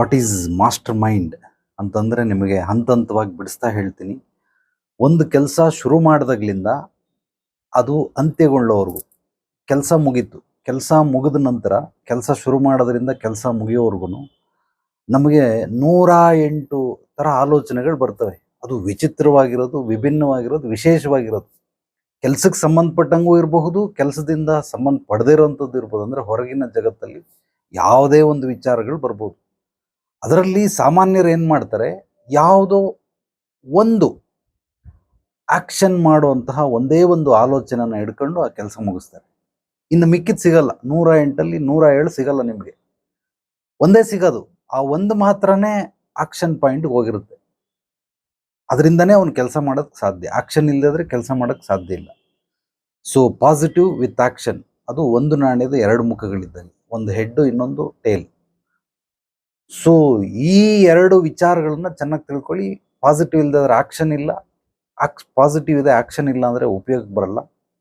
What is master mind ಅಂತಂದರೆ ನಿಮಗೆ ಹಂತ ಹಂತವಾಗಿ ಬಿಡಿಸ್ತಾ ಹೇಳ್ತೀನಿ. ಒಂದು ಕೆಲಸ ಶುರು ಮಾಡಿದಾಗ್ಲಿಂದ ಅದು ಅಂತ್ಯಗೊಳ್ಳೋವರೆಗೂ ಕೆಲಸ ಮುಗೀತು. ಕೆಲಸ ಮುಗಿದ ನಂತರ, ಕೆಲಸ ಶುರು ಮಾಡೋದ್ರಿಂದ ಕೆಲಸ ಮುಗಿಯೋವರೆಗೂ ನಮಗೆ ನೂರ ಎಂಟು ಥರ ಆಲೋಚನೆಗಳು ಬರ್ತವೆ. ಅದು ವಿಚಿತ್ರವಾಗಿರೋದು, ವಿಭಿನ್ನವಾಗಿರೋದು, ವಿಶೇಷವಾಗಿರೋದು. ಕೆಲಸಕ್ಕೆ ಸಂಬಂಧಪಟ್ಟಂಗೂ ಇರಬಹುದು, ಕೆಲಸದಿಂದ ಸಂಬಂಧ ಪಡೆದೇ ಇರೋವಂಥದ್ದು ಇರ್ಬೋದು. ಅಂದರೆ ಹೊರಗಿನ ಜಗತ್ತಲ್ಲಿ ಯಾವುದೇ ಒಂದು ವಿಚಾರಗಳು ಬರ್ಬೋದು. ಅದರಲ್ಲಿ ಸಾಮಾನ್ಯರು ಏನು ಮಾಡ್ತಾರೆ? ಯಾವುದೋ ಒಂದು ಆಕ್ಷನ್ ಮಾಡುವಂತಹ ಒಂದೇ ಒಂದು ಆಲೋಚನೆನ ಹಿಡ್ಕೊಂಡು ಆ ಕೆಲಸ ಮುಗಿಸ್ತಾರೆ. ಇನ್ನು ಮಿಕ್ಕಿದ್ ಸಿಗಲ್ಲ. ನೂರ ಎಂಟಲ್ಲಿ ನೂರ ಏಳು ಸಿಗಲ್ಲ ನಿಮಗೆ. ಒಂದೇ ಸಿಗೋದು. ಆ ಒಂದು ಮಾತ್ರನೇ ಆಕ್ಷನ್ ಪಾಯಿಂಟ್ಗೆ ಹೋಗಿರುತ್ತೆ. ಅದರಿಂದನೇ ಅವನು ಕೆಲಸ ಮಾಡೋಕ್ಕೆ ಸಾಧ್ಯ. ಆಕ್ಷನ್ ಇಲ್ಲದ್ರೆ ಕೆಲಸ ಮಾಡೋಕ್ಕೆ ಸಾಧ್ಯ ಇಲ್ಲ. ಸೊ ಪಾಸಿಟಿವ್ ವಿತ್ ಆಕ್ಷನ್ ಅದು ಒಂದು ನಾಣ್ಯದ ಎರಡು ಮುಖಗಳಿದ್ದಂಗೆ ಒಂದು ಹೆಡ್ಡು ಇನ್ನೊಂದು ಟೇಲ್ ಸೊ ಈ ಎರಡು ವಿಚಾರಗಳನ್ನ ಚೆನ್ನಾಗಿ ತಿಳ್ಕೊಳ್ಳಿ. ಪಾಸಿಟಿವ್ ಇಲ್ಲದ್ರೆ ಆಕ್ಷನ್ ಇಲ್ಲ. ಆಕ್ಸ್ ಪಾಸಿಟಿವ್ ಇದೆ ಆಕ್ಷನ್ ಇಲ್ಲ ಅಂದರೆ ಉಪಯೋಗಕ್ಕೆ ಬರಲ್ಲ.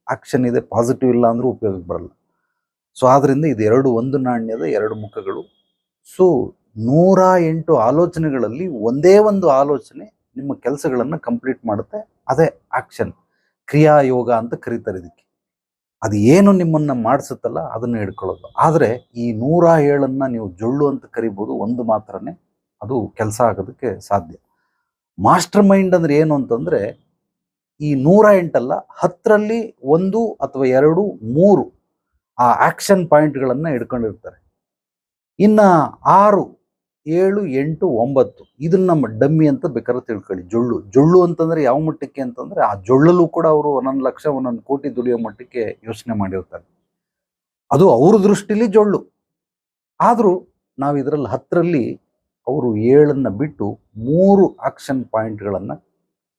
ಆಕ್ಷನ್ ಇದೆ ಪಾಸಿಟಿವ್ ಇಲ್ಲ ಅಂದರೂ ಉಪಯೋಗಕ್ಕೆ ಬರಲ್ಲ. ಸೊ ಆದ್ದರಿಂದ ಇದು ಎರಡು ಒಂದು ನಾಣ್ಯದ ಎರಡು ಮುಖಗಳು. ಸೊ ನೂರ ಎಂಟು ಆಲೋಚನೆಗಳಲ್ಲಿ ಒಂದೇ ಒಂದು ಆಲೋಚನೆ ನಿಮ್ಮ ಕೆಲಸಗಳನ್ನು ಕಂಪ್ಲೀಟ್ ಮಾಡುತ್ತೆ. ಅದೇ ಆಕ್ಷನ್ ಕ್ರಿಯಾಯೋಗ ಅಂತ ಕರೀತಾರೆ ಇದಕ್ಕೆ. ಅದು ಏನು ನಿಮ್ಮನ್ನ ಮಾಡಿಸುತ್ತಲ್ಲ ಅದನ್ನು ಹಿಡ್ಕೊಳ್ಳೋದು. ಆದರೆ ಈ ನೂರ ಏಳನ್ನು ನೀವು ಜೊಳ್ಳು ಅಂತ ಕರಿಬೋದು ಒಂದು ಮಾತ್ರನೇ ಅದು ಕೆಲಸ ಆಗೋದಕ್ಕೆ ಸಾಧ್ಯ. ಮಾಸ್ಟರ್ ಮೈಂಡ್ ಅಂದ್ರೆ ಏನು ಅಂತಂದರೆ ಈ ನೂರ ಎಂಟಲ್ಲ ಹತ್ತರಲ್ಲಿ ಒಂದು ಅಥವಾ ಎರಡು, ಮೂರು ಆ ಆ್ಯಕ್ಷನ್ ಪಾಯಿಂಟ್ಗಳನ್ನು ಹಿಡ್ಕೊಂಡಿರ್ತಾರೆ. ಇನ್ನು ಆರು ಏಳು, ಎಂಟು, ಒಂಬತ್ತು. ಇದನ್ನ ನಮ್ಮ ಡಮ್ಮಿ ಅಂತ ಬೇಕಾದ್ರೆ ತಿಳ್ಕೊಳ್ಳಿ. ಜೊಳ್ಳು. ಜೊಳ್ಳು ಅಂತಂದ್ರೆ ಯಾವ ಮಟ್ಟಕ್ಕೆ ಅಂತಂದ್ರೆ ಆ ಜೊಳ್ಳಲ್ಲೂ ಕೂಡ ಅವರು ಒಂದೊಂದು ಲಕ್ಷ, ಒಂದೊಂದು ಕೋಟಿ ದುಡಿಯೋ ಮಟ್ಟಕ್ಕೆ ಯೋಚನೆ ಮಾಡಿರ್ತಾರೆ. ಅದು ಅವ್ರ ದೃಷ್ಟಿಲಿ ಜೊಳ್ಳು. ಆದರೂ ನಾವು ಇದರಲ್ಲಿ ಹತ್ತರಲ್ಲಿ ಅವರು ಏಳನ್ನ ಬಿಟ್ಟು ಮೂರು ಆಕ್ಷನ್ ಪಾಯಿಂಟ್ಗಳನ್ನು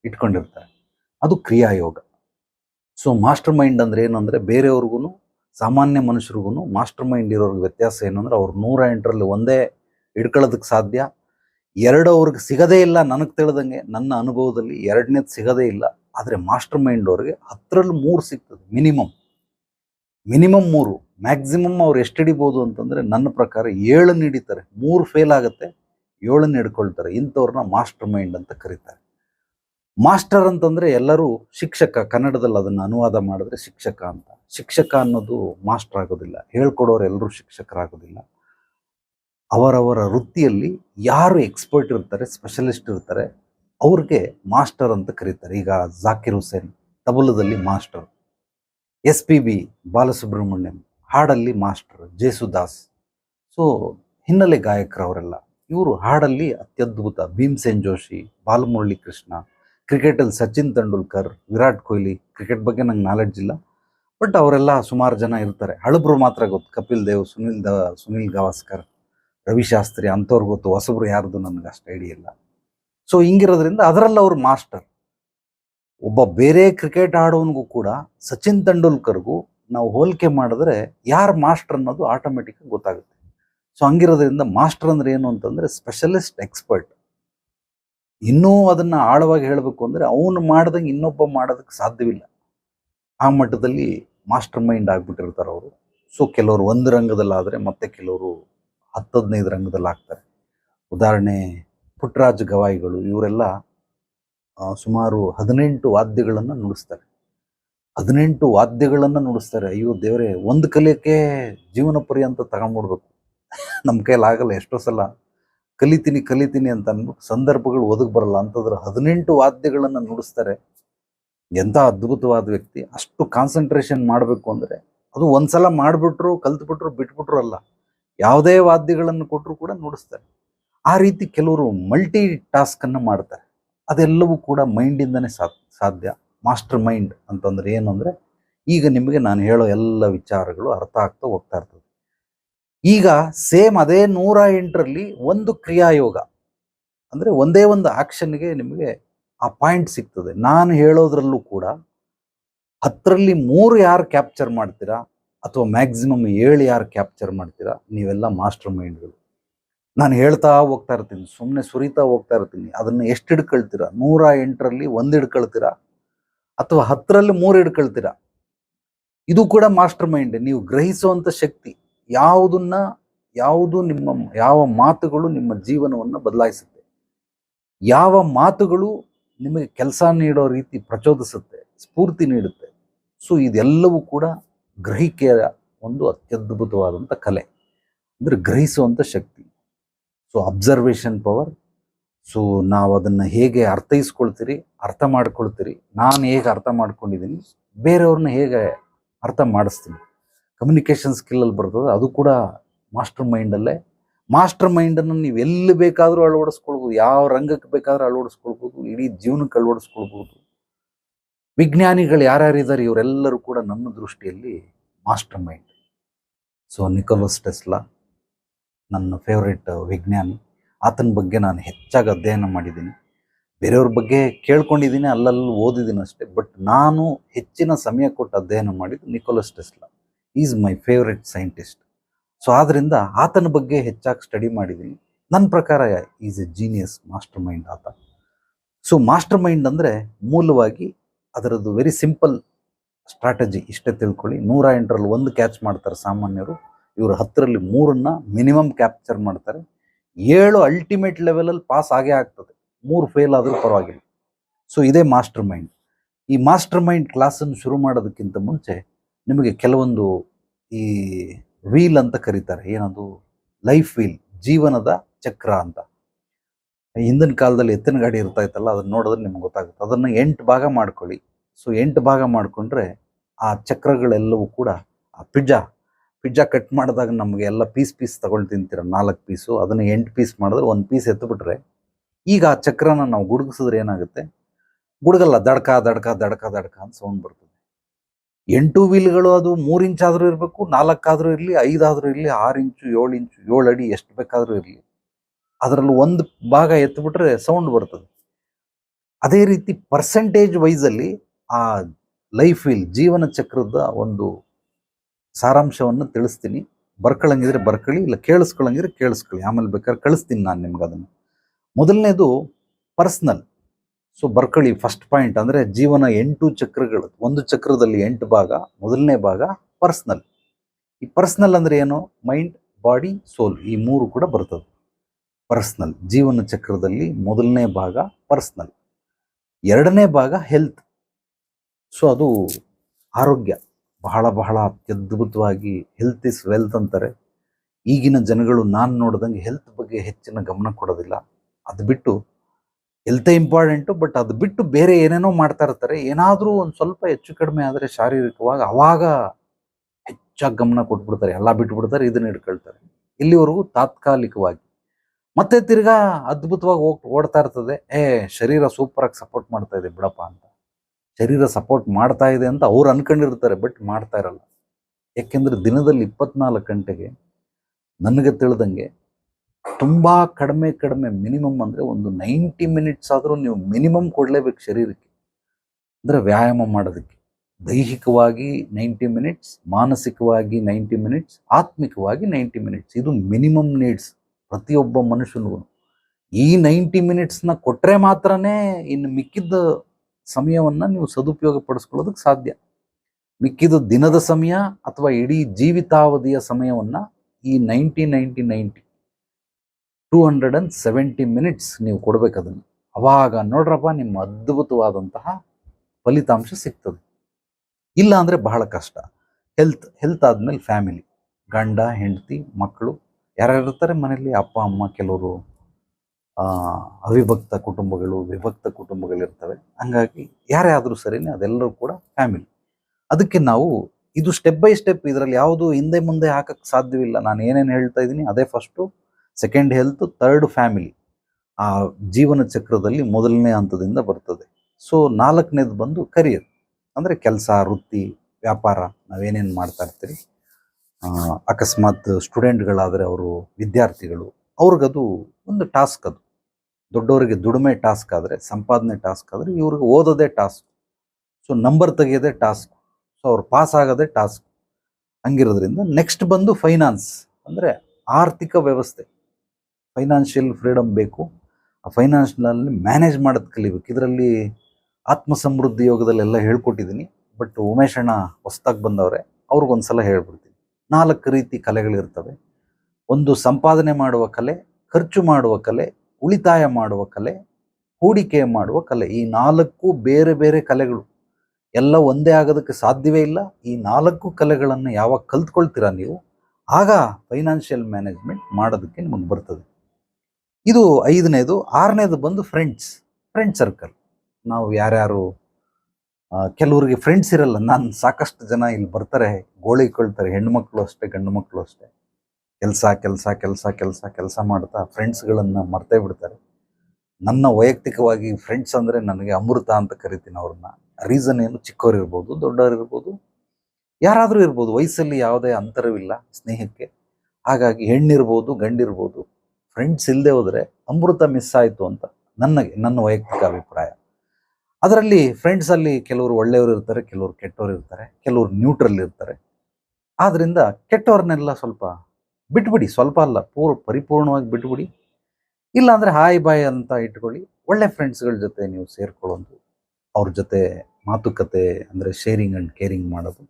ಇಟ್ಕೊಂಡಿರ್ತಾರೆ. ಅದು ಕ್ರಿಯಾಯೋಗ. ಸೊ, ಮಾಸ್ಟರ್ ಮೈಂಡ್ ಅಂದ್ರೆ ಏನು ಅಂದ್ರೆ ಬೇರೆಯವ್ರಿಗೂ ಸಾಮಾನ್ಯ ಮನುಷ್ಯರಿಗೂ ಮಾಸ್ಟರ್ ಮೈಂಡ್ ಇರೋರ್ಗೆ ವ್ಯತ್ಯಾಸ ಏನು ಅಂದ್ರೆ ಅವ್ರು ನೂರ ಎಂಟರಲ್ಲಿ ಒಂದೇ ಹಿಡ್ಕೊಳ್ಳೋದಕ್ಕೆ ಸಾಧ್ಯ. ಎರಡು ಅವ್ರಿಗೆ ಸಿಗದೇ ಇಲ್ಲ ನನಗೆ ತಿಳಿದಂಗೆ, ನನ್ನ ಅನುಭವದಲ್ಲಿ ಎರಡನೇದು ಸಿಗದೇ ಇಲ್ಲ. ಆದರೆ ಮಾಸ್ಟರ್ ಮೈಂಡ್ ಅವ್ರಿಗೆ ಹತ್ತರಲ್ಲಿ ಮೂರು ಸಿಗ್ತದೆ, ಮಿನಿಮಮ್. ಮಿನಿಮಮ್ ಮೂರು. ಮ್ಯಾಕ್ಸಿಮಮ್ ಅವ್ರು ಎಷ್ಟು ಹಿಡಿಬೋದು ಅಂತಂದರೆ ನನ್ನ ಪ್ರಕಾರ ಏಳನ್ನು ಹಿಡಿತಾರೆ. ಮೂರು ಫೇಲ್ ಆಗುತ್ತೆ, ಏಳನ್ನು ಹಿಡ್ಕೊಳ್ತಾರೆ. ಇಂಥವ್ರನ್ನ ಮಾಸ್ಟರ್ ಮೈಂಡ್ ಅಂತ ಕರೀತಾರೆ. ಮಾಸ್ಟರ್ ಅಂತಂದರೆ ಎಲ್ಲರೂ ಶಿಕ್ಷಕ, ಕನ್ನಡದಲ್ಲಿ ಅದನ್ನು ಅನುವಾದ ಮಾಡಿದ್ರೆ ಶಿಕ್ಷಕ ಅಂತ. ಶಿಕ್ಷಕ ಅನ್ನೋದು ಮಾಸ್ಟರ್ ಆಗೋದಿಲ್ಲ. ಹೇಳ್ಕೊಡೋರು ಎಲ್ಲರೂ ಶಿಕ್ಷಕರಾಗೋದಿಲ್ಲ. ಅವರವರ ವೃತ್ತಿಯಲ್ಲಿ ಯಾರು ಎಕ್ಸ್ಪರ್ಟ್ ಇರ್ತಾರೆ ಸ್ಪೆಷಲಿಸ್ಟ್ ಇರ್ತಾರೆ, ಅವ್ರಿಗೆ ಮಾಸ್ಟರ್ ಅಂತ ಕರೀತಾರೆ. ಈಗ Zakir Hussain, ತಬಲದಲ್ಲಿ master S P B, Balasubrahmanyam, ಹಾಡಲ್ಲಿ master Yesudas. So ಹಿನ್ನೆಲೆ ಗಾಯಕರವರೆಲ್ಲ, ಇವರು ಹಾಡಲ್ಲಿ ಅತ್ಯದ್ಭುತ. ಭೀಮ್ಸೇನ್ ಜೋಶಿ, ಬಾಲಮುರಳಿ ಕೃಷ್ಣ, ಕ್ರಿಕೆಟಲ್ಲಿ ಸಚಿನ್ ತೆಂಡೂಲ್ಕರ್, ವಿರಾಟ್ ಕೊಹ್ಲಿ, ಕ್ರಿಕೆಟ್ ಬಗ್ಗೆ ನಂಗೆ ನಾಲೆಡ್ಜ್ ಇಲ್ಲ. ಬಟ್ ಅವರೆಲ್ಲ ಸುಮಾರು ಜನ ಇರ್ತಾರೆ. ಹಳಬ್ರು ಮಾತ್ರ ಗೊತ್ತು. ಕಪಿಲ್ ದೇವ್, ಸುನಿಲ್ ದ, ಸುನಿಲ್ ಗವಾಸ್ಕರ್ ರವಿಶಾಸ್ತ್ರಿ ಅಂಥವ್ರು ಗೊತ್ತು, ಹೊಸಬ್ರು ಯಾರ್ದು ನನಗೆ ಅಷ್ಟು ಐಡಿಯಾ ಇಲ್ಲ. ಸೊ ಹಿಂಗಿರೋದ್ರಿಂದ ಅದರಲ್ಲಿ ಅವ್ರು ಮಾಸ್ಟರ್ ಒಬ್ಬ ಬೇರೆ ಕ್ರಿಕೆಟ್ ಆಡೋನ್ಗೂ ಕೂಡ ಸಚಿನ್ ತೆಂಡೂಲ್ಕರ್ಗೂ ನಾವು ಹೋಲಿಕೆ ಮಾಡಿದ್ರೆ ಯಾರು ಮಾಸ್ಟರ್ ಅನ್ನೋದು ಆಟೋಮೆಟಿಕ್ ಗೊತ್ತಾಗುತ್ತೆ. ಸೊ ಹಂಗಿರೋದ್ರಿಂದ ಮಾಸ್ಟರ್ ಅಂದ್ರೆ ಏನು ಅಂತಂದ್ರೆ ಸ್ಪೆಷಲಿಸ್ಟ್ ಎಕ್ಸ್ಪರ್ಟ್ ಇನ್ನೂ ಅದನ್ನ ಆಳವಾಗಿ ಹೇಳಬೇಕು ಅಂದ್ರೆ ಅವನು ಮಾಡ್ದಂಗೆ ಇನ್ನೊಬ್ಬ ಮಾಡೋದಕ್ಕೆ ಸಾಧ್ಯವಿಲ್ಲ. ಆ ಮಟ್ಟದಲ್ಲಿ ಮಾಸ್ಟರ್ ಮೈಂಡ್ ಆಗಿಬಿಟ್ಟಿರ್ತಾರೆ ಅವರು. ಸೊ ಕೆಲವರು ಒಂದು ರಂಗದಲ್ಲಾದರೆ ಮತ್ತೆ ಕೆಲವರು ಹತ್ತು ಹದಿನೈದು ರಂಗದಲ್ಲಿ ಹಾಕ್ತಾರೆ ಉದಾಹರಣೆ ಪುಟ್ಟರಾಜ್ ಗವಾಯಿಗಳು ಇವರೆಲ್ಲ ಸುಮಾರು ಹದಿನೆಂಟು ವಾದ್ಯಗಳನ್ನು ನುಡಿಸ್ತಾರೆ. ಹದಿನೆಂಟು ವಾದ್ಯಗಳನ್ನು ನುಡಿಸ್ತಾರೆ. ಅಯ್ಯೋ ದೇವರೇ, ಒಂದು ಕಲಿಯಕ್ಕೆ ಜೀವನ ಪರ್ಯಂತ ತಗೊಂಡ್ಬಿಡ್ಬೇಕು. ನಮ್ಮ ಕೈಲಾಗಲ್ಲ ಎಷ್ಟೋ ಸಲ. ಕಲಿತೀನಿ ಕಲಿತೀನಿ ಅಂತ ಅಂದ್ಬಿಟ್ಟು ಸಂದರ್ಭಗಳು ಒದಗಿ ಬರಲ್ಲ. ಅಂತಂದ್ರೆ ಹದಿನೆಂಟು ವಾದ್ಯಗಳನ್ನು ನುಡಿಸ್ತಾರೆ. ಎಂಥ ಅದ್ಭುತವಾದ ವ್ಯಕ್ತಿ. ಅಷ್ಟು ಕಾನ್ಸಂಟ್ರೇಷನ್ ಮಾಡಬೇಕು ಅಂದರೆ, ಅದು ಒಂದ್ಸಲ ಮಾಡಿಬಿಟ್ರು, ಕಲ್ತ್ಬಿಟ್ರು, ಬಿಟ್ಬಿಟ್ರು ಅಲ್ಲ. ಯಾವುದೇ ವಾದ್ಯಗಳನ್ನು ಕೊಟ್ಟರು ಕೂಡ ನುಡಿಸ್ತಾರೆ. ಆ ರೀತಿ ಕೆಲವರು ಮಲ್ಟಿ ಟಾಸ್ಕನ್ನು ಮಾಡ್ತಾರೆ. ಅದೆಲ್ಲವೂ ಕೂಡ ಮೈಂಡಿಂದನೇ ಸಾಧ್ಯ. ಮಾಸ್ಟರ್ ಮೈಂಡ್ ಅಂತಂದ್ರೆ ಏನು ಅಂದರೆ ಈಗ ನಿಮಗೆ ನಾನು ಹೇಳೋ ಎಲ್ಲ ವಿಚಾರಗಳು ಅರ್ಥ ಆಗ್ತಾ ಹೋಗ್ತಾ ಇರ್ತದೆ. ಈಗ ಸೇಮ್ ಅದೇ ನೂರ ಎಂಟರಲ್ಲಿ ಒಂದು ಕ್ರಿಯಾಯೋಗ. ಅಂದರೆ ಒಂದೇ ಒಂದು ಆ್ಯಕ್ಷನ್ಗೆ ನಿಮಗೆ ಆ ಪಾಯಿಂಟ್ ಸಿಗ್ತದೆ. ನಾನು ಹೇಳೋದ್ರಲ್ಲೂ ಕೂಡ ಹತ್ತರಲ್ಲಿ ಮೂರು ಯಾರು ಕ್ಯಾಪ್ಚರ್ ಮಾಡ್ತೀರಾ ಅಥವಾ ಮ್ಯಾಕ್ಸಿಮಮ್ ಏಳು ಯಾರು ಕ್ಯಾಪ್ಚರ್ ಮಾಡ್ತೀರಾ, ನೀವೆಲ್ಲ ಮಾಸ್ಟರ್ ಮೈಂಡ್ಗಳು ನಾನು ಹೇಳ್ತಾ ಹೋಗ್ತಾ ಇರ್ತೀನಿ ಸುಮ್ಮನೆ ಸುರಿತಾ ಹೋಗ್ತಾ ಇರ್ತೀನಿ, ಅದನ್ನು ಎಷ್ಟು ಹಿಡ್ಕೊಳ್ತೀರಾ? ನೂರ ಎಂಟರಲ್ಲಿ ಒಂದು ಹಿಡ್ಕೊಳ್ತೀರಾ? ಅಥವಾ ಹತ್ತರಲ್ಲಿ ಮೂರು ಹಿಡ್ಕೊಳ್ತೀರಾ? ಇದು ಕೂಡ ಮಾಸ್ಟರ್ ಮೈಂಡ್ ನೀವು ಗ್ರಹಿಸುವಂಥ ಶಕ್ತಿ, ಯಾವುದನ್ನ, ಯಾವುದು ನಿಮ್ಮ, ಯಾವ ಮಾತುಗಳು ನಿಮ್ಮ ಜೀವನವನ್ನು ಬದಲಾಯಿಸುತ್ತೆ. ಯಾವ ಮಾತುಗಳು ನಿಮಗೆ ಕೆಲಸ ನೀಡೋ ರೀತಿ ಪ್ರಚೋದಿಸುತ್ತೆ, ಸ್ಫೂರ್ತಿ ನೀಡುತ್ತೆ. ಸೊ ಇದೆಲ್ಲವೂ ಕೂಡ ಗ್ರಹಿಕೆಯ ಒಂದು ಅತ್ಯದ್ಭುತವಾದಂಥ ಕಲೆ. ಅಂದರೆ ಗ್ರಹಿಸುವಂಥ ಶಕ್ತಿ. ಸೊ ಅಬ್ಸರ್ವೇಷನ್ ಪವರ್ ಸೊ ನಾವು ಅದನ್ನು ಹೇಗೆ ಅರ್ಥೈಸ್ಕೊಳ್ತೀರಿ, ಅರ್ಥ ಮಾಡ್ಕೊಳ್ತೀರಿ, ನಾನು ಹೇಗೆ ಅರ್ಥ ಮಾಡ್ಕೊಂಡಿದ್ದೀನಿ ಬೇರೆಯವ್ರನ್ನ ಹೇಗೆ ಅರ್ಥ ಮಾಡಿಸ್ತೀನಿ. ಕಮ್ಯುನಿಕೇಷನ್ ಸ್ಕಿಲ್ಲಲ್ಲಿ ಬರ್ತದೆ, ಅದು ಕೂಡ ಮಾಸ್ಟರ್ ಮೈಂಡಲ್ಲೇ ಮಾಸ್ಟರ್ ಮೈಂಡನ್ನು ನೀವು ಎಲ್ಲಿ ಬೇಕಾದರೂ ಅಳವಡಿಸ್ಕೊಳ್ಬೋದು, ಯಾವ ರಂಗಕ್ಕೆ ಬೇಕಾದರೂ ಅಳವಡಿಸ್ಕೊಳ್ಬೋದು, ಇಡೀ ಜೀವನಕ್ಕೆ ಅಳವಡಿಸ್ಕೊಳ್ಬೋದು. ವಿಜ್ಞಾನಿಗಳು ಯಾರ್ಯಾರಿದ್ದಾರೆ ಇವರೆಲ್ಲರೂ ಕೂಡ ನನ್ನ ದೃಷ್ಟಿಯಲ್ಲಿ master mind. So Nicholas Tesla, ನನ್ನ ಫೇವ್ರೆಟ್ ವಿಜ್ಞಾನಿ. ಆತನ ಬಗ್ಗೆ ನಾನು ಹೆಚ್ಚಾಗಿ ಅಧ್ಯಯನ ಮಾಡಿದ್ದೀನಿ. ಬೇರೆಯವ್ರ ಬಗ್ಗೆ ಕೇಳ್ಕೊಂಡಿದ್ದೀನಿ, ಅಲ್ಲಲ್ಲಿ ಓದಿದ್ದೀನಿ ಅಷ್ಟೇ. ಬಟ್ ನಾನು ಹೆಚ್ಚಿನ ಸಮಯ ಕೊಟ್ಟು ಅಧ್ಯಯನ ಮಾಡಿದ್ದು Nicholas Tesla. Is my favourite scientist so ಆದ್ದರಿಂದ ಆತನ ಬಗ್ಗೆ ಹೆಚ್ಚಾಗಿ ಸ್ಟಡಿ ಮಾಡಿದ್ದೀನಿ. ನನ್ನ ಪ್ರಕಾರ is a genius master mind ಆತ. ಸೊ ಮಾಸ್ಟರ್ ಮೈಂಡ್ ಅಂದರೆ ಮೂಲವಾಗಿ ಅದರದ್ದು ವೆರಿ ಸಿಂಪಲ್ ಸ್ಟ್ರಾಟಜಿ ಇಷ್ಟೇ ತಿಳ್ಕೊಳ್ಳಿ. ನೂರ ಎಂಟರಲ್ಲಿ ಒಂದು ಕ್ಯಾಚ್ ಮಾಡ್ತಾರೆ ಸಾಮಾನ್ಯರು. ಇವರು ಹತ್ತರಲ್ಲಿ ಮೂರನ್ನ ಮಿನಿಮಮ್ ಕ್ಯಾಪ್ಚರ್ ಮಾಡ್ತಾರೆ. ಏಳು ಅಲ್ಟಿಮೇಟ್ ಲೆವೆಲಲ್ಲಿ ಪಾಸ್ ಆಗೇ ಆಗ್ತದೆ. ಮೂರು ಫೇಲ್ ಆದರೂ ಪರವಾಗಿಲ್ಲ. ಸೊ ಇದೇ ಮಾಸ್ಟರ್ ಮೈಂಡ್ ಈ ಮಾಸ್ಟರ್ ಮೈಂಡ್ ಕ್ಲಾಸನ್ನು ಶುರು ಮಾಡೋದಕ್ಕಿಂತ ಮುಂಚೆ ನಿಮಗೆ ಕೆಲವೊಂದು ಈ ವೀಲ್ ಅಂತ ಕರೀತಾರೆ. ಏನದು? ಲೈಫ್ ವೀಲ್ ಜೀವನದ ಚಕ್ರ ಅಂತ. ಹಿಂದಿನ ಕಾಲದಲ್ಲಿ ಎತ್ತಿನ ಗಾಡಿ ಇರ್ತಾ ಇತ್ತಲ್ಲ ಅದನ್ನ ನೋಡಿದ್ರೆ ನಿಮ್ಗೆ ಗೊತ್ತಾಗುತ್ತೆ. ಅದನ್ನ ಎಂಟು ಭಾಗ ಮಾಡ್ಕೊಳ್ಳಿ. ಸೊ ಎಂಟು ಭಾಗ ಮಾಡಿಕೊಂಡ್ರೆ ಆ ಚಕ್ರಗಳೆಲ್ಲವೂ ಕೂಡ, ಆ ಪಿಜ್ಜಾ ಪಿಜ್ಜಾ ಕಟ್ ಮಾಡಿದಾಗ ನಮಗೆ ಎಲ್ಲ ಪೀಸ್ ಪೀಸ್ ತಗೊಂಡು ತಿಂತೀರ, ನಾಲ್ಕು ಪೀಸು. ಅದನ್ನು ಎಂಟು ಪೀಸ್ ಮಾಡಿದ್ರೆ ಒಂದು ಪೀಸ್ ಎತ್ತುಬಿಟ್ರೆ, ಈಗ ಆ ಚಕ್ರನ ನಾವು ಗುಡುಗಿಸಿದ್ರೆ ಏನಾಗುತ್ತೆ? ಗುಡುಗಲ್ಲ, ದಡ್ಕ ದಡ್ಕ ದಡ್ಕ ದಡ್ಕ ಅಂತ ಸೌಂಡ್ ಬರ್ತದೆ. ಎಂಟು ವೀಲ್ಗಳು ಅದು ಮೂರು ಇಂಚ್ ಆದರೂ ಇರಬೇಕು, ನಾಲ್ಕಾದರೂ ಇರಲಿ, ಐದಾದರೂ ಇರಲಿ, ಆರು ಇಂಚು, ಏಳು ಇಂಚು, ಏಳು ಅಡಿ ಎಷ್ಟು ಬೇಕಾದರೂ ಇರಲಿ. ಅದರಲ್ಲಿ ಒಂದು ಭಾಗ ಎತ್ತಿಬಿಟ್ರೆ ಸೌಂಡ್ ಬರ್ತದೆ. ಅದೇ ರೀತಿ ಪರ್ಸೆಂಟೇಜ್ ವೈಸಲ್ಲಿ ಆ ಲೈಫ್ ವೀಲ್ ಜೀವನ ಚಕ್ರದ ಒಂದು ಸಾರಾಂಶವನ್ನು ತಿಳಿಸ್ತೀನಿ. ಬರ್ಕೊಳ್ಳಂಗಿದ್ರೆ ಬರ್ಕೊಳ್ಳಿ ಇಲ್ಲ ಕೇಳಿಸ್ಕೊಳ್ಳಂಗಿದ್ರೆ ಕೇಳಿಸ್ಕೊಳ್ಳಿ ಆಮೇಲೆ ಬೇಕಾದ್ರೆ ಕಳಿಸ್ತೀನಿ ನಾನು ನಿಮ್ಗೆ ಅದನ್ನು. ಮೊದಲನೇದು ಪರ್ಸ್ನಲ್ ಸೊ ಬರ್ಕೊಳ್ಳಿ ಫಸ್ಟ್ ಪಾಯಿಂಟ್ ಅಂದರೆ ಜೀವನ ಎಂಟು ಚಕ್ರಗಳು. ಒಂದು ಚಕ್ರದಲ್ಲಿ ಎಂಟು ಭಾಗ, ಮೊದಲನೇ ಭಾಗ ಪರ್ಸ್ನಲ್ ಈ ಪರ್ಸ್ನಲ್ ಅಂದರೆ ಏನು? ಮೈಂಡ್ ಬಾಡಿ ಸೋಲ್ ಈ ಮೂರು ಕೂಡ ಬರ್ತದೆ. ಪರ್ಸ್ನಲ್ ಜೀವನ ಚಕ್ರದಲ್ಲಿ ಮೊದಲನೇ ಭಾಗ ಪರ್ಸ್ನಲ್ ಎರಡನೇ ಭಾಗ ಹೆಲ್ತ್ ಸೊ ಅದು ಆರೋಗ್ಯ. ಬಹಳ ಬಹಳ ಅತ್ಯದ್ಭುತವಾಗಿ ಹೆಲ್ತ್ ಇಸ್ ವೆಲ್ತ್ ಅಂತಾರೆ. ಈಗಿನ ಜನಗಳು ನಾನು ನೋಡ್ದಂಗೆ ಹೆಲ್ತ್ ಬಗ್ಗೆ ಹೆಚ್ಚಿನ ಗಮನ ಕೊಡೋದಿಲ್ಲ. ಅದು ಬಿಟ್ಟು ಹೆಲ್ತೇ ಇಂಪಾರ್ಟೆಂಟು ಬಟ್ ಅದು ಬಿಟ್ಟು ಬೇರೆ ಏನೇನೋ ಮಾಡ್ತಾ ಇರ್ತಾರೆ. ಏನಾದರೂ ಒಂದು ಸ್ವಲ್ಪ ಹೆಚ್ಚು ಕಡಿಮೆ ಆದರೆ ಶಾರೀರಿಕವಾಗಿ ಅವಾಗ ಹೆಚ್ಚಾಗಿ ಗಮನ ಕೊಟ್ಬಿಡ್ತಾರೆ. ಎಲ್ಲ ಬಿಟ್ಬಿಡ್ತಾರೆ, ಇದನ್ನ ಹಿಡ್ಕೊಳ್ತಾರೆ. ಇಲ್ಲಿವರೆಗೂ ತಾತ್ಕಾಲಿಕವಾಗಿ. ಮತ್ತೆ ತಿರ್ಗಾ ಅದ್ಭುತವಾಗಿ ಹೋಗ್ ಓಡ್ತಾ ಇರ್ತದೆ. ಏ, ಶರೀರ ಸೂಪರಾಗಿ ಸಪೋರ್ಟ್ ಮಾಡ್ತಾ ಇದೆ ಬಿಡಪ್ಪ ಅಂತ. ಶರೀರ ಸಪೋರ್ಟ್ ಮಾಡ್ತಾ ಇದೆ ಅಂತ ಅವ್ರು ಅನ್ಕೊಂಡಿರ್ತಾರೆ ಬಟ್ ಮಾಡ್ತಾ ಇರಲ್ಲ. ಯಾಕೆಂದ್ರೆ ದಿನದಲ್ಲಿ ಇಪ್ಪತ್ನಾಲ್ಕು ಗಂಟೆಗೆ ನನಗೆ ತಿಳಿದಂಗೆ ತುಂಬ ಕಡಿಮೆ ಕಡಿಮೆ ಮಿನಿಮಮ್ ಅಂದರೆ ಒಂದು ನೈಂಟಿ ಮಿನಿಟ್ಸ್ ಆದರೂ ನೀವು ಮಿನಿಮಮ್ ಕೊಡಲೇಬೇಕು ಶರೀರಕ್ಕೆ. ಅಂದರೆ ವ್ಯಾಯಾಮ ಮಾಡೋದಕ್ಕೆ. ದೈಹಿಕವಾಗಿ ನೈಂಟಿ ಮಿನಿಟ್ಸ್ ಮಾನಸಿಕವಾಗಿ ನೈಂಟಿ ಮಿನಿಟ್ಸ್ ಆತ್ಮಿಕವಾಗಿ ನೈಂಟಿ ಮಿನಿಟ್ಸ್ ಇದು ಮಿನಿಮಮ್ ನೀಡ್ಸ್ ಪ್ರತಿಯೊಬ್ಬ ಮನುಷ್ಯನಿಗೂ. ಈ ನೈಂಟಿ ಮಿನಿಟ್ಸ್ನ ಕೊಟ್ಟರೆ ಮಾತ್ರನೇ ಇನ್ನು ಮಿಕ್ಕಿದ್ದ ಸಮಯವನ್ನು ನೀವು ಸದುಪಯೋಗ ಪಡಿಸ್ಕೊಳ್ಳೋದಕ್ಕೆ ಸಾಧ್ಯ. ಮಿಕ್ಕಿದ ದಿನದ ಸಮಯ ಅಥವಾ ಇಡೀ ಜೀವಿತಾವಧಿಯ ಸಮಯವನ್ನು ಈ ninety ninety ninety two hundred and seventy minutes ನೀವು ಕೊಡ್ಬೇಕು ಅದನ್ನು. ಅವಾಗ ನೋಡ್ರಪ್ಪ ನಿಮ್ಮ ಅದ್ಭುತವಾದಂತಹ ಫಲಿತಾಂಶ ಸಿಗ್ತದೆ. ಇಲ್ಲ ಅಂದರೆ ಬಹಳ ಕಷ್ಟ. ಹೆಲ್ತ್ ಹೆಲ್ತ್ ಆದಮೇಲೆ ಫ್ಯಾಮಿಲಿ. ಗಂಡ, ಹೆಂಡತಿ, ಮಕ್ಕಳು ಯಾರ್ಯಾರು ಇರ್ತಾರೆ ಮನೆಯಲ್ಲಿ ಅಪ್ಪ, ಅಮ್ಮ ಕೆಲವರು ಅವಿಭಕ್ತ ಕುಟುಂಬಗಳು, ವಿಭಕ್ತ ಕುಟುಂಬಗಳಿರ್ತವೆ. ಹಂಗಾಗಿ ಯಾರೇ ಆದರೂ ಸರಿನೇ ಅದೆಲ್ಲರೂ ಕೂಡ ಫ್ಯಾಮಿಲಿ ಅದಕ್ಕೆ ನಾವು ಇದು ಸ್ಟೆಪ್ ಬೈ ಸ್ಟೆಪ್ ಇದರಲ್ಲಿ ಯಾವುದು ಹಿಂದೆ ಮುಂದೆ ಹಾಕಕ್ಕೆ ಸಾಧ್ಯವಿಲ್ಲ. ನಾನು ಏನೇನು ಹೇಳ್ತಾ ಇದ್ದೀನಿ, ಅದೇ first second health third family ಆ ಜೀವನ ಚಕ್ರದಲ್ಲಿ ಮೊದಲನೇ ಹಂತದಿಂದ ಬರ್ತದೆ. ಸೊ ನಾಲ್ಕನೇದು ಬಂದು ಕರಿಯರ್ ಅಂದರೆ ಕೆಲಸ, ವೃತ್ತಿ, ವ್ಯಾಪಾರ, ನಾವೇನೇನು ಮಾಡ್ತಾ ಇರ್ತೀರಿ? ಅಕಸ್ಮಾತ್ ಸ್ಟೂಡೆಂಟ್ಗಳಾದರೆ ಅವರು ವಿದ್ಯಾರ್ಥಿಗಳು. ಅವ್ರಿಗದು ಒಂದು ಟಾಸ್ಕ್ ಅದು. ದೊಡ್ಡವರಿಗೆ ದುಡಿಮೆ ಟಾಸ್ಕ್ ಆದರೆ, ಸಂಪಾದನೆ ಟಾಸ್ಕ್ ಆದರೆ ಇವ್ರಿಗೆ ಓದೋದೇ ಟಾಸ್ಕ್. ಸೊ, ನಂಬರ್ ತೆಗೆಯೋದೇ ಟಾಸ್ಕ್. ಸೊ, ಅವ್ರು ಪಾಸ್ ಆಗೋದೇ ಟಾಸ್ಕ್. ಹಂಗಿರೋದ್ರಿಂದ ನೆಕ್ಸ್ಟ್ ಬಂದು ಫೈನಾನ್ಸ್. ಅಂದರೆ ಆರ್ಥಿಕ ವ್ಯವಸ್ಥೆ. ಫೈನಾನ್ಷಿಯಲ್ ಫ್ರೀಡಮ್ ಬೇಕು. ಆ ಫೈನಾನ್ಷಿಯಲಲ್ಲಿ ಮ್ಯಾನೇಜ್ ಮಾಡೋದು ಕಲಿಬೇಕು. ಇದರಲ್ಲಿ ಆತ್ಮ ಸಮೃದ್ಧಿ ಯೋಗದಲ್ಲೆಲ್ಲ ಹೇಳ್ಕೊಟ್ಟಿದ್ದೀನಿ. ಬಟ್ ಉಮೇಶ್ ಅಣ್ಣ ಹೊಸ್ದಾಗಿ ಅವ್ರಿಗೊಂದು ಸಲ ಹೇಳ್ಬಿಡ್ತೀನಿ. ನಾಲ್ಕು ರೀತಿ ಕಲೆಗಳಿರ್ತವೆ ಒಂದು ಸಂಪಾದನೆ ಮಾಡುವ ಕಲೆ, ಖರ್ಚು ಮಾಡುವ ಕಲೆ, ಉಳಿತಾಯ ಮಾಡುವ ಕಲೆ, ಹೂಡಿಕೆ ಮಾಡುವ ಕಲೆ. ಈ ನಾಲ್ಕು ಬೇರೆ ಬೇರೆ ಕಲೆಗಳು. ಎಲ್ಲ ಒಂದೇ ಆಗೋದಕ್ಕೆ ಸಾಧ್ಯವೇ ಇಲ್ಲ. ಈ ನಾಲ್ಕು ಕಲೆಗಳನ್ನು ಯಾವಾಗ ಕಲ್ತ್ಕೊಳ್ತೀರಾ ನೀವು, ಆಗ ಫೈನಾನ್ಷಿಯಲ್ ಮ್ಯಾನೇಜ್ಮೆಂಟ್ ಮಾಡೋದಕ್ಕೆ ನಿಮಗೆ ಬರ್ತದೆ. ಇದು ಐದನೇದು. ಆರನೇದು ಬಂದು ಫ್ರೆಂಡ್ಸ್, ಫ್ರೆಂಡ್ ಸರ್ಕಲ್. ನಾವು ಯಾರ್ಯಾರು ಕೆಲವ್ರಿಗೆ ಫ್ರೆಂಡ್ಸ್ ಇರಲ್ಲ. ನಾನು ಸಾಕಷ್ಟು ಜನ ಇಲ್ಲಿ ಬರ್ತಾರೆ, ಗೋಳಿ ಗೋಳಿಕೊಳ್ತಾರೆ ಹೆಣ್ಮಕ್ಳು ಅಷ್ಟೇ, ಗಂಡು ಮಕ್ಕಳು ಅಷ್ಟೇ. ಕೆಲಸ ಕೆಲಸ ಕೆಲಸ ಕೆಲಸ ಕೆಲಸ ಮಾಡ್ತಾ ಫ್ರೆಂಡ್ಸ್ಗಳನ್ನು ಮರ್ತೇ ಬಿಡ್ತಾರೆ. ನನ್ನ ವೈಯಕ್ತಿಕವಾಗಿ ಫ್ರೆಂಡ್ಸ್ ಅಂದರೆ ನನಗೆ ಅಮೃತ ಅಂತ ಕರಿತೀನಿ ಅವ್ರನ್ನ. ರೀಸನ್ ಏನು? ಚಿಕ್ಕವ್ರು ಇರ್ಬೋದು, ದೊಡ್ಡವ್ರು ಇರ್ಬೋದು, ಯಾರಾದರೂ ಇರ್ಬೋದು. ವಯಸ್ಸಲ್ಲಿ ಯಾವುದೇ ಅಂತರವಿಲ್ಲ ಸ್ನೇಹಕ್ಕೆ. ಹಾಗಾಗಿ ಹೆಣ್ಣಿರ್ಬೋದು, ಗಂಡಿರ್ಬೋದು ಫ್ರೆಂಡ್ಸ್ ಇಲ್ಲದೆ ಹೋದರೆ ಅಮೃತ ಮಿಸ್ ಆಯಿತು ಅಂತ ನನಗೆ, ನನ್ನ ವೈಯಕ್ತಿಕ ಅಭಿಪ್ರಾಯ. ಅದರಲ್ಲಿ ಫ್ರೆಂಡ್ಸಲ್ಲಿ ಕೆಲವರು ಒಳ್ಳೆಯವರು ಇರ್ತಾರೆ, ಕೆಲವರು ಕೆಟ್ಟವರು ಇರ್ತಾರೆ, ಕೆಲವರು ನ್ಯೂಟ್ರಲ್ ಇರ್ತಾರೆ. ಆದ್ದರಿಂದ ಕೆಟ್ಟವ್ರನ್ನೆಲ್ಲ ಸ್ವಲ್ಪ ಬಿಟ್ಬಿಡಿ, ಸ್ವಲ್ಪ ಅಲ್ಲ, ಪೂರ್, ಪರಿಪೂರ್ಣವಾಗಿ ಬಿಟ್ಬಿಡಿ. ಇಲ್ಲಾಂದರೆ ಹಾಯ್ ಬಾಯ್ ಅಂತ ಇಟ್ಕೊಳ್ಳಿ. ಒಳ್ಳೆ ಫ್ರೆಂಡ್ಸ್ಗಳ ಜೊತೆ ನೀವು ಸೇರ್ಕೊಳ್ಳೋದು, ಅವ್ರ ಜೊತೆ ಮಾತುಕತೆ ಅಂದರೆ ಶೇರಿಂಗ್ ಆ್ಯಂಡ್ ಕೇರಿಂಗ್ ಮಾಡೋದು.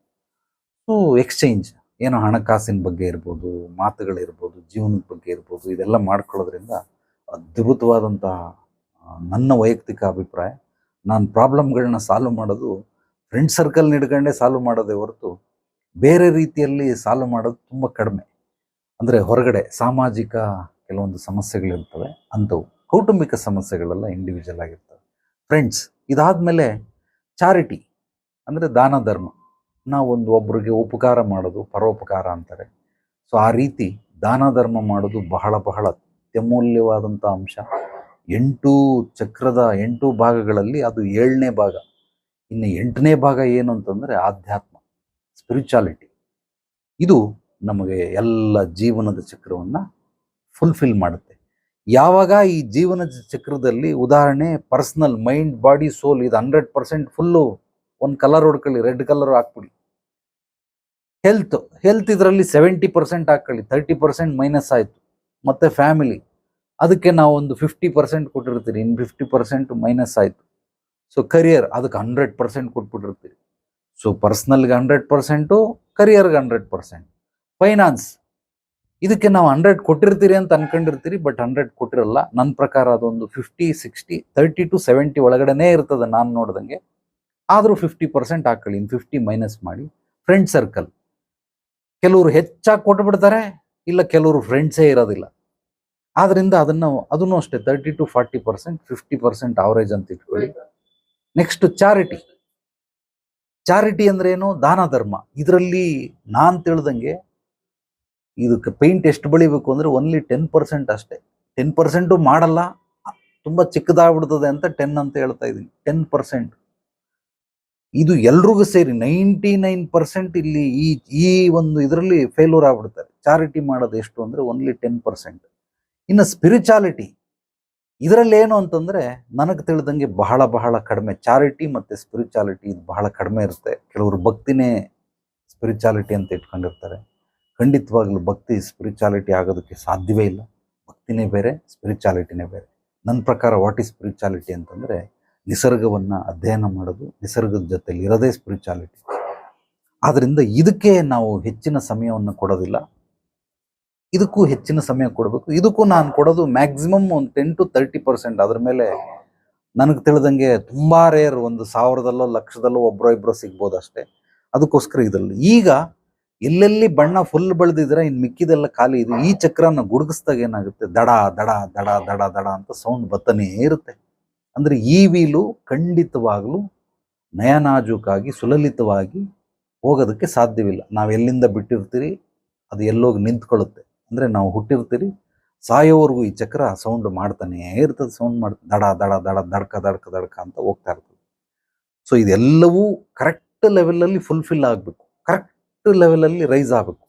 ಸೊ ಎಕ್ಸ್ಚೇಂಜ್ ಏನೋ ಹಣಕಾಸಿನ ಬಗ್ಗೆ ಇರ್ಬೋದು ಮಾತುಗಳಿರ್ಬೋದು ಜೀವನದ ಬಗ್ಗೆ ಇರ್ಬೋದು, ಇದೆಲ್ಲ ಮಾಡ್ಕೊಳ್ಳೋದ್ರಿಂದ ಅದ್ಭುತವಾದಂತಹ ನನ್ನ ವೈಯಕ್ತಿಕ ಅಭಿಪ್ರಾಯ. ನಾನು ಪ್ರಾಬ್ಲಮ್ಗಳನ್ನ ಸಾಲ್ವ್ ಮಾಡೋದು ಫ್ರೆಂಡ್ ಸರ್ಕಲ್ ಹಿಡ್ಕೊಂಡೇ ಸಾಲ್ವ್ ಮಾಡೋದೇ ಹೊರತು ಬೇರೆ ರೀತಿಯಲ್ಲಿ ಸಾಲ್ವ್ ಮಾಡೋದು ತುಂಬ ಕಡಿಮೆ. ಅಂದರೆ ಹೊರಗಡೆ ಸಾಮಾಜಿಕ ಕೆಲವೊಂದು ಸಮಸ್ಯೆಗಳಿರ್ತವೆ, ಅಂಥವು ಕೌಟುಂಬಿಕ ಸಮಸ್ಯೆಗಳೆಲ್ಲ ಇಂಡಿವಿಜುವಲ್ ಆಗಿರ್ತವೆ. ಫ್ರೆಂಡ್ಸ್ ಇದಾದಮೇಲೆ ಚಾರಿಟಿ ಅಂದರೆ ದಾನ ಧರ್ಮ. ನಾವೊಂದು ಒಬ್ಬರಿಗೆ ಉಪಕಾರ ಮಾಡೋದು ಪರೋಪಕಾರ ಅಂತಾರೆ. ಸೊ ಆ ರೀತಿ ದಾನ ಧರ್ಮ ಮಾಡೋದು ಬಹಳ ಬಹಳ ಅತ್ಯಮೂಲ್ಯವಾದಂಥ ಅಂಶ. ಎಂಟು ಚಕ್ರದ ಎಂಟು ಭಾಗಗಳಲ್ಲಿ ಅದು ಏಳನೇ ಭಾಗ. ಇನ್ನು ಎಂಟನೇ ಭಾಗ ಏನು ಅಂತಂದರೆ ಆಧ್ಯಾತ್ಮ ಸ್ಪಿರಿಚುಯಾಲಿಟಿ ಇದು ನಮಗೆ ಎಲ್ಲ ಜೀವನದ ಚಕ್ರವನ್ನು ಫುಲ್ಫಿಲ್ ಮಾಡುತ್ತೆ. ಯಾವಾಗ ಈ ಜೀವನದ ಚಕ್ರದಲ್ಲಿ ಉದಾಹರಣೆ ಪರ್ಸ್ನಲ್ ಮೈಂಡ್ ಬಾಡಿ ಸೋಲ್ ಇದು ಹಂಡ್ರೆಡ್ ಪರ್ಸೆಂಟ್ ಫುಲ್ಲು ಒಂದು ಕಲರ್ ಹೊಡ್ಕೊಳ್ಳಿ ರೆಡ್ ಕಲರ್ ಹಾಕ್ಬಿಡಿ. ಹೆಲ್ತ್ ಹೆಲ್ತ್ ಇದರಲ್ಲಿ ಸೆವೆಂಟಿ ಪರ್ಸೆಂಟ್ ಹಾಕ್ಕೊಳ್ಳಿ ತರ್ಟಿ ಪರ್ಸೆಂಟ್ ಮೈನಸ್ ಆಯಿತು. ಮತ್ತು ಫ್ಯಾಮಿಲಿ ಅದಕ್ಕೆ ನಾವು ಒಂದು ಫಿಫ್ಟಿ ಪರ್ಸೆಂಟ್ ಕೊಟ್ಟಿರ್ತೀರಿ. ಇನ್ನು ಫಿಫ್ಟಿ ಪರ್ಸೆಂಟ್ ಮೈನಸ್ ಆಯಿತು. ಸೊ ಕರಿಯರ್ ಅದಕ್ಕೆ ಹಂಡ್ರೆಡ್ ಪರ್ಸೆಂಟ್ ಕೊಟ್ಬಿಟ್ಟಿರ್ತೀರಿ. ಸೊ ಪರ್ಸ್ನಲ್ಗೆ ಹಂಡ್ರೆಡ್ ಪರ್ಸೆಂಟು ಕರಿಯರ್ಗೆ ಹಂಡ್ರೆಡ್ ಪರ್ಸೆಂಟ್ ಫೈನಾನ್ಸ್ ಇದಕ್ಕೆ ನಾವು ಹಂಡ್ರೆಡ್ ಕೊಟ್ಟಿರ್ತೀರಿ ಅಂತ ಅನ್ಕೊಂಡಿರ್ತೀರಿ ಬಟ್ ಹಂಡ್ರೆಡ್ ಕೊಟ್ಟಿರಲ್ಲ. ನನ್ನ ಪ್ರಕಾರ ಅದೊಂದು fifty sixty thirty to seventy ಒಳಗಡೆನೇ ಇರ್ತದೆ ನಾನು ನೋಡ್ದಂಗೆ. ಆದರೂ ಫಿಫ್ಟಿ ಪರ್ಸೆಂಟ್ ಹಾಕೊಳ್ಳಿ. ಇನ್ನು ಫಿಫ್ಟಿ ಮೈನಸ್ ಮಾಡಿ. ಫ್ರೆಂಡ್ ಸರ್ಕಲ್ ಕೆಲವರು ಹೆಚ್ಚಾಗಿ ಕೊಟ್ಬಿಡ್ತಾರೆ, ಇಲ್ಲ ಕೆಲವರು ಫ್ರೆಂಡ್ಸೇ ಇರೋದಿಲ್ಲ. ಆದ್ರಿಂದ ಅದನ್ನ ಅದನ್ನು ಅಷ್ಟೇ thirty to forty percent fifty percent average ಅಂತ ಇಟ್ಕೊಳ್ಳಿ. ನೆಕ್ಸ್ಟ್ ಚಾರಿಟಿ ಚಾರಿಟಿ ಅಂದ್ರೆ ಏನು? ದಾನ ಧರ್ಮ. ಇದರಲ್ಲಿ ನಾನ್ ತಿಳಿದಂಗೆ ಇದಕ್ಕೆ ಪೇಂಟ್ ಎಷ್ಟು ಬಳಿಬೇಕು ಅಂದ್ರೆ ಓನ್ಲಿ ಟೆನ್ ಪರ್ಸೆಂಟ್ ಅಷ್ಟೇ. ಟೆನ್ ಪರ್ಸೆಂಟು ಮಾಡಲ್ಲ. ತುಂಬ ಚಿಕ್ಕದಾಗ್ಬಿಡ್ತದೆ ಅಂತ ಟೆನ್ ಅಂತ ಹೇಳ್ತಾ ಇದ್ದೀನಿ. ಟೆನ್ ಪರ್ಸೆಂಟ್ ಇದು ಎಲ್ರಿಗೂ ಸೇರಿ ನೈಂಟಿ ನೈನ್ ಪರ್ಸೆಂಟ್ ಇಲ್ಲಿ ಈ ಈ ಒಂದು ಇದರಲ್ಲಿ ಫೇಲ್ಯೂರ್ ಆಗ್ಬಿಡ್ತಾರೆ. ಚಾರಿಟಿ ಮಾಡೋದು ಎಷ್ಟು ಅಂದ್ರೆ ಓನ್ಲಿ ಟೆನ್ ಪರ್ಸೆಂಟ್ ಇನ್ನು ಇದರಲ್ಲಿ ಏನು ಅಂತಂದ್ರೆ ನನಗೆ ತಿಳಿದಂಗೆ ಬಹಳ ಬಹಳ ಕಡಿಮೆ ಚಾರಿಟಿ ಮತ್ತೆ ಸ್ಪಿರಿಚಾಲಿಟಿ ಇದು ಬಹಳ ಕಡಿಮೆ ಇರುತ್ತೆ. ಕೆಲವರು ಭಕ್ತಿನೇ ಸ್ಪಿರಿಚಾಲಿಟಿ ಅಂತ ಇಟ್ಕೊಂಡಿರ್ತಾರೆ. ಖಂಡಿತವಾಗ್ಲೂ ಭಕ್ತಿ ಸ್ಪಿರಿಚಾಲಿಟಿ ಆಗೋದಕ್ಕೆ ಸಾಧ್ಯವೇ ಇಲ್ಲ. ಭಕ್ತಿನೇ ಬೇರೆ ಸ್ಪಿರಿಚಾಲಿಟಿನೇ ಬೇರೆ. ನನ್ನ ಪ್ರಕಾರ ವಾಟ್ ಈಸ್ ಸ್ಪಿರಿಚಾಲಿಟಿ ಅಂತಂದರೆ ನಿಸರ್ಗವನ್ನು ಅಧ್ಯಯನ ಮಾಡೋದು, ನಿಸರ್ಗದ ಜೊತೆಲಿ ಇರೋದೇ ಸ್ಪಿರಿಚಾಲಿಟಿ ಆದ್ದರಿಂದ ಇದಕ್ಕೆ ನಾವು ಹೆಚ್ಚಿನ ಸಮಯವನ್ನು ಕೊಡೋದಿಲ್ಲ. ಇದಕ್ಕೂ ಹೆಚ್ಚಿನ ಸಮಯ ಕೊಡಬೇಕು. ಇದಕ್ಕೂ ನಾನು ಕೊಡೋದು ಮ್ಯಾಕ್ಸಿಮಮ್ ಒಂದು ಟೆನ್ ಟು ತರ್ಟಿ ಪರ್ಸೆಂಟ್ ಅದ್ರ ಮೇಲೆ ನನಗೆ ತಿಳಿದಂಗೆ ತುಂಬ ರೇರ್ ಒಂದು ಸಾವಿರದಲ್ಲೋ, ಲಕ್ಷದಲ್ಲೋ ಒಬ್ಬರೋ ಇಬ್ಬರೋ ಸಿಗ್ಬೋದು ಅಷ್ಟೇ. ಅದಕ್ಕೋಸ್ಕರ ಇದರಲ್ಲಿ. ಈಗ ಎಲ್ಲೆಲ್ಲಿ ಬಣ್ಣ ಫುಲ್ ಬೆಳೆದಿದ್ರೆ ಇನ್ನು ಮಿಕ್ಕಿದೆಲ್ಲ ಖಾಲಿ ಇದು, ಈ ಚಕ್ರನ ಗುಡುಗಿಸ್ದಾಗ ಏನಾಗುತ್ತೆ? ದಡ ದಡ ದಡ ದಡ ದಡ ಅಂತ ಸೌಂಡ್ ಬತ್ತನೇ ಇರುತ್ತೆ. ಅಂದರೆ ಈ ವೀಲು ಖಂಡಿತವಾಗಲೂ ನಯನಾಜುಕಾಗಿ, ಸುಲಲಿತವಾಗಿ ಹೋಗೋದಕ್ಕೆ ಸಾಧ್ಯವಿಲ್ಲ. ನಾವು ಎಲ್ಲಿಂದ ಬಿಟ್ಟಿರ್ತೀರಿ, ಅದು ಎಲ್ಲೋಗಿ ನಿಂತ್ಕೊಳ್ಳುತ್ತೆ. ಅಂದರೆ ನಾವು ಹುಟ್ಟಿರ್ತೀರಿ, ಸಾಯೋವರೆಗೂ ಈ ಚಕ್ರ ಸೌಂಡ್ ಮಾಡ್ತಾನೆ ಇರ್ತದೆ ಸೌಂಡ್ ಮಾಡ್ತಾನೆ ದಡ ದಡ ದಡ, ದಡ್ಕ ದಡ್ಕ ದಡ್ಕ ಅಂತ ಹೋಗ್ತಾ ಇರ್ತದೆ. ಸೊ ಇದೆಲ್ಲವೂ ಕರೆಕ್ಟ್ ಲೆವೆಲಲ್ಲಿ ಫುಲ್ಫಿಲ್ ಆಗಬೇಕು ಕರೆಕ್ಟ್ ಲೆವೆಲಲ್ಲಿ ರೈಸ್ ಆಗಬೇಕು.